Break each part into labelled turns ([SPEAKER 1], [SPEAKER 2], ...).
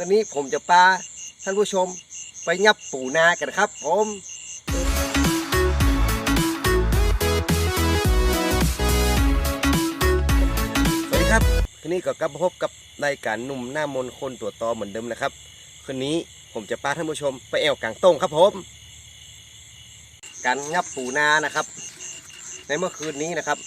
[SPEAKER 1] คืนนี้ผมจะพาท่านผู้ชมไปยับปูนากันครับ ผมสวัสดีครับคืนนี้ก็กลับมาพบกับรายการหนุ่มหน้ามนต์คนตัวต่อเหมือนเดิมนะครับคืนนี้ผมจะพาท่านผู้ชมไปแอวกลางต้งครับผม การงับปูนานะครับ ในเมื่อคืนนี้นะครับ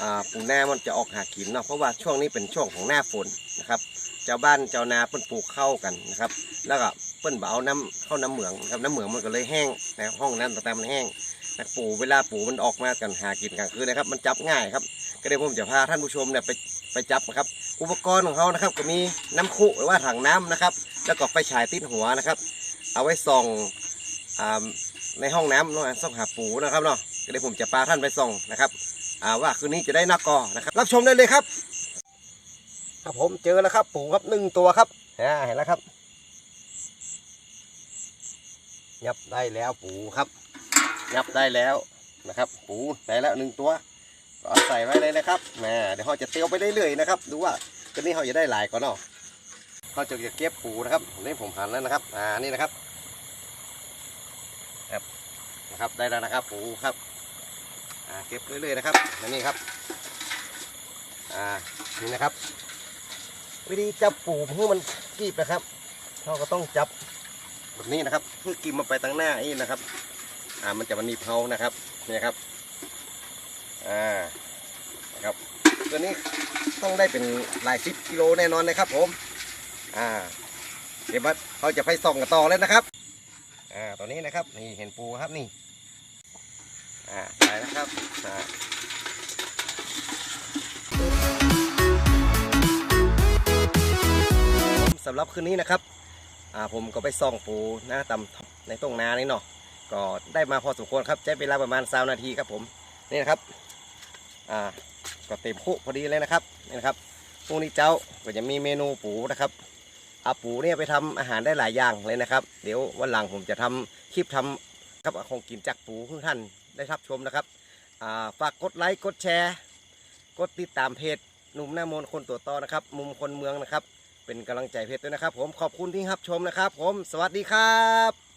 [SPEAKER 1] อ่าปูนามันจะออกหากินเนาะเพราะว่าช่วงนี้เป็นช่วงของหน้าฝนนะครับ เจ้าบ้านเจ้านาเปิ้นปลูกเข้าวกันนะครับ แล้วก็เปิ้นเอาน้ำเข้าน้ำเหมืองนะครับน้ำเหมืองมันก็เลยแห้งนะห้องนั้นต่างๆมันแห้งนะปูเวลาปูมันออกมากันหากินกลางคืนนะครับ มันจับง่ายครับ ก็เลยผมจะพาท่านผู้ชมเนี่ยไปไปจับนะครับ อุปกรณ์ของเขานะครับ ก็มีน้ำคุหรือว่าถังน้ำนะครับ แล้วก็ไฟฉายติดหัวนะครับ เอาไว้ส่องอ่าในห้องน้ำเนาะส่องหาปูนะครับเนาะก็เลยผมจะพาท่านไปส่องนะครับอ่าว่าคืนนี้จะได้นักกอนะครับ รับชมได้เลยครับ ครับผมเจอแล้วครับปูครับหนึ่งตัวครับเห็นแล้วครับยับได้แล้วปูครับยับได้แล้วนะครับ ปูได้แล้วหนึ่งตัวก็ใส่ไว้เลยนะครับแหมเดี๋ยวเขาจะเตียวไปเรื่อยๆนะครับดูว่าคืนนี้เขาจะได้หลายก่อนเนาะเขาจะเก็บปูนะครับนี่ผมหันแล้วนะครับ อ่านี่นะครับครับนะครับได้แล้วนะครับ ปูครับอ่าเก็บเรื่อยๆนะครับนี่ครับอ่านี่นะครับ วิธีจับปูเพื่อมันกีบนะครับเราก็ต้องจับแบบนี้นะครับเพื่อกินมันไปตั้งหน้านี่นะครับ อ่ามันจะมันมีเพานะครับนี่ครับอ่านะครับตัวนี้ต้องได้เป็นหลายสิบกิโลแน่นอนนะครับผมอ่าเดี๋ยวเขาจะไปส่องกันต่อเลยนะครับอ่าตัวนี้นะครับนี่เห็นปูครับนี่อ่าไปนะครับอ่า สำหรับคืนนี้นะครับผมก็ไปส่องปูนะตำในตรงนานี่เนาะก็ได้มาพอสมควรครับใช้เวลาประมาณสานาทีครับผมนี่นะครับอ่าก็เต็มคุพอดีเลยนะครับนี่นะครับพรุ่งนี้เจ้าก็จะมีเมนูปูนะครับอาปูเนี่ยไปทำอาหารได้หลายอย่างเลยนะครับ เดี๋ยววันหลังผมจะทำคลิปทำครับของกินจากปูเพื่อท่านได้รับชมนะครับฝากกดไลค์กดแชร์ กดติดตามเพจหนุ่มหน้ามนคนตัวต่อนะครับ มุมคนเมืองนะครับ เป็นกำลังใจเพจด้วยนะครับ ผมขอบคุณที่รับชมนะครับ ผมสวัสดีครับ